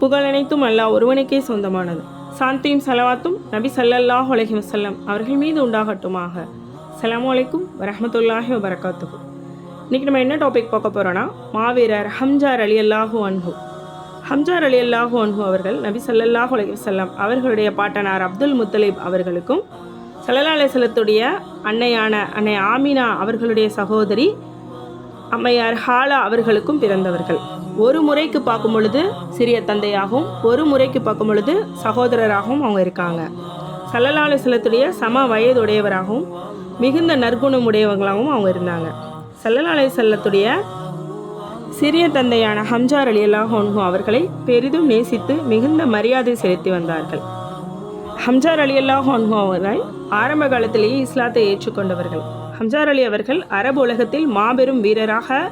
புகழ் அனைத்தும் அல்லாஹ் ஒருவனுக்கே சொந்தமானது. சாந்தியும் செலவாத்தும் நபி ஸல்லல்லாஹு அலைஹி வசல்லம் அவர்கள் மீது உண்டாகட்டுமாக. அஸ்ஸலாமு அலைக்கும் வரமத்துல்லாஹி வரகாத்துக்கும் இன்றைக்கி நம்ம என்ன டாபிக் பார்க்க போகிறோன்னா மாவீரர் ஹம்ஜார் அலி அல்லாஹு அன்ஹு. ஹம்ஜார் அலி அல்லாஹு அன்ஹு அவர்கள் நபி சல்லல்லாஹ் அலைஹி வசல்லம் அவர்களுடைய பாட்டனார் அப்துல் முத்தலிப் அவர்களுக்கும் சல்லல்லா அலைஹிஸ்ஸலத்துடைய அன்னையான அன்னை ஆமினா அவர்களுடைய சகோதரி அம்மையார் ஹாலா அவர்களுக்கும் பிறந்தவர்கள். ஒரு முறைக்கு பார்க்கும் பொழுது சிறிய தந்தையாகவும் ஒரு முறைக்கு பார்க்கும் பொழுது சகோதரராகவும் அவங்க இருக்காங்க. சல்லல்லா செல்லத்துடைய சம வயதுடையவராகவும் மிகுந்த நற்குணம் உடையவங்களாகவும் அவங்க இருந்தாங்க. சல்லல்லா செல்லத்துடைய சிறிய தந்தையான ஹம்ஜார் அலி அல்லாஹ் அவர்களை பெரிதும் நேசித்து மிகுந்த மரியாதை செலுத்தி வந்தார்கள். ஹம்ஜார் அலி அல்லாஹ் அவர்கள் ஆரம்ப காலத்திலேயே இஸ்லாத்தை ஏற்றுக்கொண்டவர்கள். ஹம்ஜார் அலி அவர்கள் அரபு உலகத்தில் மாபெரும் வீரராக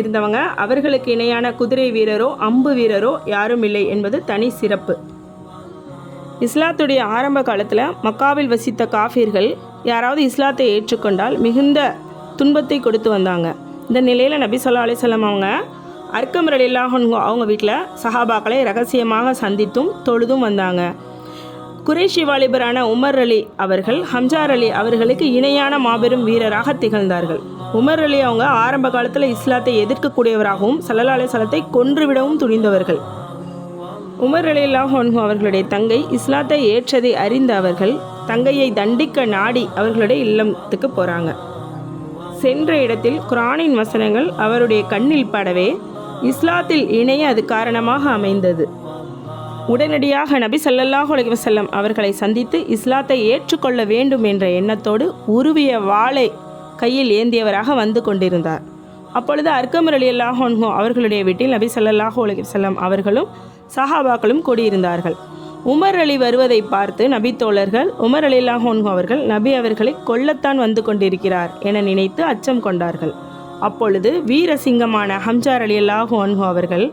இருந்தவங்க அவர்களுக்கு இணையான குதிரை வீரரோ அம்பு வீரரோ யாரும் இல்லை என்பது தனி சிறப்பு. இஸ்லாத்துடைய ஆரம்ப காலத்தில் மக்காவில் வசித்த காஃபிர்கள் யாராவது இஸ்லாத்தை ஏற்றுக்கொண்டால் மிகுந்த துன்பத்தை கொடுத்து வந்தாங்க. இந்த நிலையில் நபி சொல்லா அலிசல்லாம் அவங்க அர்க்கம் ரலில்லாஹன் அவங்க வீட்டில் சஹாபாக்களை ரகசியமாக சந்தித்தும் தொழுதும் வந்தாங்க. குறைஷி வாலிபரான உமர் அலி அவர்கள் ஹம்ஜார் அலி அவர்களுக்கு இணையான மாபெரும் வீரராக திகழ்ந்தார்கள். உமர் அலி அவங்க ஆரம்ப காலத்தில் இஸ்லாத்தை எதிர்க்கக்கூடியவராகவும் சல்லல்லா அலிசலத்தை கொன்றுவிடவும் துணிந்தவர்கள். உமர் அலில்லாஹ் அவர்களுடைய தங்கை இஸ்லாத்தை ஏற்றதை அறிந்த அவர்கள் தங்கையை தண்டிக்க நாடி அவர்களுடைய இல்லத்துக்கு போகிறாங்க சென்ற இடத்தில் குரானின் வசனங்கள் அவருடைய கண்ணில் படவே இஸ்லாத்தில் இணைய அது காரணமாக அமைந்தது. உடனடியாக நபி சல்லல்லாஹு அலி வசல்லம் அவர்களை சந்தித்து இஸ்லாத்தை ஏற்றுக்கொள்ள வேண்டும் என்ற எண்ணத்தோடு உருவிய வாளை கையில் ஏந்தியவராக வந்து கொண்டிருந்தார். அப்பொழுது அர்க்கமர் அலி அல்லாஹோன்ஹோ அவர்களுடைய வீட்டில் நபி சல்லாஹூ அலி செல்லம் அவர்களும் சஹாபாக்களும் கூடியிருந்தார்கள். உமர் அலி வருவதை பார்த்து நபி தோழர்கள் உமர் அலி அல்லாஹோன்ஹோ அவர்கள் நபி அவர்களை கொல்லத்தான் வந்து கொண்டிருக்கிறார் என நினைத்து அச்சம் கொண்டார்கள். அப்பொழுது வீரசிங்கமான ஹம்சார் அலி அல்லாஹோன்ஹோ அவர்கள்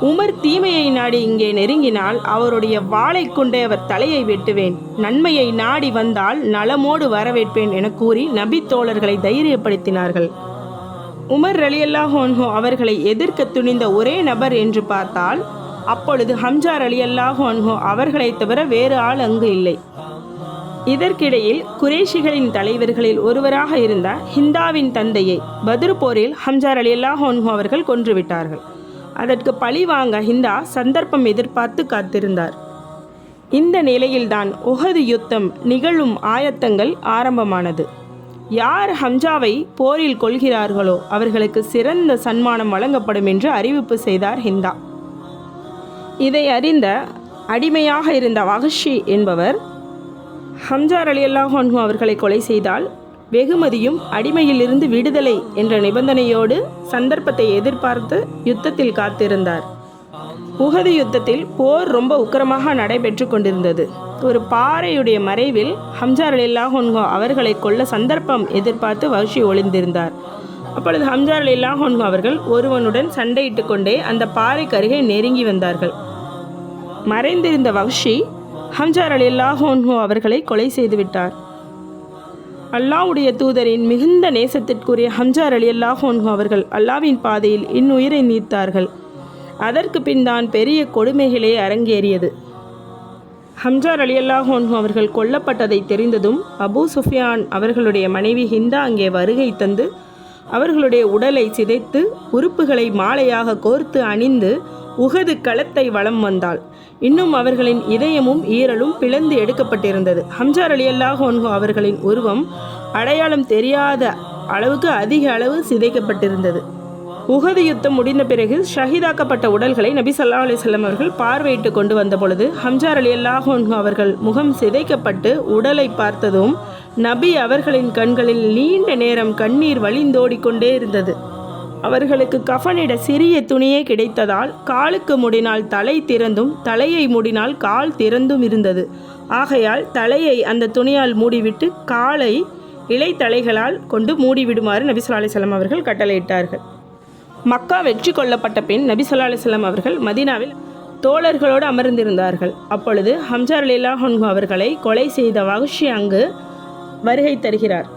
உமர் தீமையை நாடி இங்கே நெருங்கினால் அவருடைய வாளை கொண்டே அவர் தலையை வெட்டுவேன். நன்மையை நாடி வந்தால் நலமோடு வரவேற்பேன் என கூறி நபி தோழர்களை தைரியப்படுத்தினார்கள். உமர் ரலியல்லாஹோன்ஹோ அவர்களை எதிர்க்க துணிந்த ஒரே நபர் என்று பார்த்தால் அப்பொழுது ஹம்ஜார் அலியல்லாஹோன்ஹோ அவர்களைத் அவர்களை தவிர வேறு ஆள் அங்கு இல்லை. இதற்கிடையில் குரேஷிகளின் தலைவர்களில் ஒருவராக இருந்த ஹிந்தாவின் தந்தையை பத்ர் போரில் ஹம்ஜார் அலி அல்லாஹு அவர்கள் கொன்றுவிட்டார்கள் அதற்கு பழி வாங்க ஹிந்தா சந்தர்ப்பம் எதிர்பார்த்து காத்திருந்தார். இந்த நிலையில்தான் உஹது யுத்தம் நிகழும் ஆயத்தங்கள் ஆரம்பமானது. யார் ஹம்ஜாவை போரில் கொள்கிறார்களோ அவர்களுக்கு சிறந்த சன்மானம் வழங்கப்படும் என்று அறிவிப்பு செய்தார் ஹிந்தா. இதை அறிந்த அடிமையாக இருந்த வஹஷி என்பவர் ஹம்ஜார் அலி அல்லாஹ் அவர்களை கொலை செய்தால் வெகுமதியும் அடிமையிலிருந்து விடுதலை என்ற நிபந்தனையோடு சந்தர்ப்பத்தை எதிர்பார்த்து யுத்தத்தில் காத்திருந்தார். உகது யுத்தத்தில் போர் ரொம்ப உக்கிரமாக நடைபெற்று கொண்டிருந்தது. ஒரு பாறையுடைய மறைவில் ஹம்சார் அலில்லா ஹொன்கோ அவர்களை கொல்ல சந்தர்ப்பம் எதிர்பார்த்து வஷி ஒளிந்திருந்தார். அப்பொழுது ஹம்சார் அலில்லா ஹொன்கோ அவர்கள் ஒருவனுடன் சண்டையிட்டு கொண்டே அந்த பாறைக்கு அருகே நெருங்கி வந்தார்கள். மறைந்திருந்த வஷி ஹம்சார் அலில்லா ஹோன்ஹோ அவர்களை கொலை செய்துவிட்டார் அல்லாவுடைய தூதரின் மிகுந்த நேசத்திற்குரிய ஹம்ஜார் அலி அல்லாஹோன்ஹு அவர்கள் அல்லாவின் பாதையில் இன்னுயிரை நீத்தார்கள். அதற்கு பின் தான் பெரிய கொடுமைகளே அரங்கேறியது. ஹம்ஜார் அலி அல்லாஹோன்ஹு அவர்கள் கொல்லப்பட்டதை தெரிந்ததும் அபூ சுஃபியான் அவர்களுடைய மனைவி ஹிந்தா அங்கே வருகை தந்து அவர்களுடைய உடலை சிதைத்து உறுப்புகளை மாலையாக கோர்த்து அணிந்து உகது களத்தை வலம் வந்தாள். இன்னும் அவர்களின் இதயமும் ஈரலும் பிளந்து எடுக்கப்பட்டிருந்தது. ஹம்சார் அலி அல்லாஹ் அவர்களின் உருவம் அடையாளம் தெரியாத அளவுக்கு அதிக அளவு சிதைக்கப்பட்டிருந்தது. உகது யுத்தம் முடிந்த பிறகு ஷஹீதாக்கப்பட்ட உடல்களை நபி சல்லா அலிசல்லம் அவர்கள் பார்வையிட்டு கொண்டு வந்த பொழுது ஹம்சார் அலி அல்லாஹ் அவர்கள் முகம் சிதைக்கப்பட்டு உடலை பார்த்ததும் நபி அவர்களின் கண்களில் நீண்ட நேரம் கண்ணீர் வழிந்தோடிக்கொண்டே இருந்தது. அவர்களுக்கு கஃனிட சிறிய துணியே கிடைத்ததால் காலுக்கு முடினால் தலை திறந்தும் தலையை மூடினால் கால் திறந்தும் இருந்தது. ஆகையால் தலையை அந்த துணியால் மூடிவிட்டு காலை இலைத்தலைகளால் கொண்டு மூடிவிடுமாறு நபி சொல்லா அவர்கள் கட்டளையிட்டார்கள். மக்கா வெற்றி கொள்ளப்பட்ட பின் நபி சொல்லா அவர்கள் மதீனாவில் தோழர்களோடு அமர்ந்திருந்தார்கள். அப்பொழுது ஹம்ஜார் அலிலா அவர்களை கொலை செய்த வகுஷி அங்கு வருகை தருகிறார்.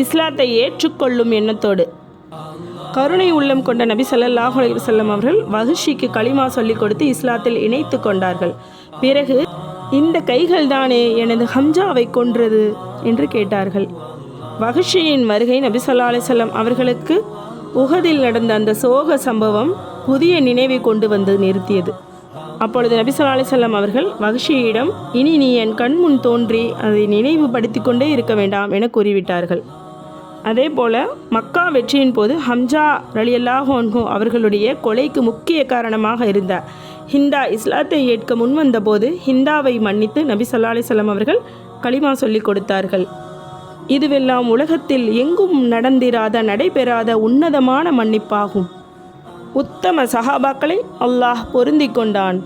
இஸ்லாத்தை ஏற்றுக்கொள்ளும் எண்ணத்தோடு கருணை உள்ளம் கொண்ட நபி ஸல்லல்லாஹு அலைஹி அவர்கள் வஹ்ஷிக்கு களிமா சொல்லிக் கொடுத்து இஸ்லாத்தில் இணைத்து கொண்டார்கள். பிறகு இந்த கைகள் தானே எனது ஹம்ஜாவை கொன்றது என்று கேட்டார்கள். வஹ்ஷியின் வருகை நபி சொல்லா அலைஹி அவர்களுக்கு உகதில் நடந்த அந்த சோக சம்பவம் புதிய நினைவை கொண்டு வந்து நிறுத்தியது. அப்பொழுது நபி சொல்லா அலைஹி அவர்கள் வஹ்ஷியிடம் இனி நீ என் கண்முன் தோன்றி அதை நினைவுபடுத்தி கொண்டே இருக்க வேண்டாம் என கூறிவிட்டார்கள். அதே போல் மக்கா வெற்றியின் போது ஹம்ஜா ரலியல்லாஹு அவர்களுடைய கொலைக்கு முக்கிய காரணமாக இருந்த ஹிந்தா இஸ்லாத்தை ஏற்க முன்வந்தபோது ஹிந்தாவை மன்னித்து நபி சல்லா அலிசல்லாம் அவர்கள் களிமா சொல்லிக் கொடுத்தார்கள். இதுவெல்லாம் உலகத்தில் எங்கும் நடந்திராத நடைபெறாத உன்னதமான மன்னிப்பாகும். உத்தம சஹாபாக்களை அல்லாஹ் பொருந்திக் கொண்டான்.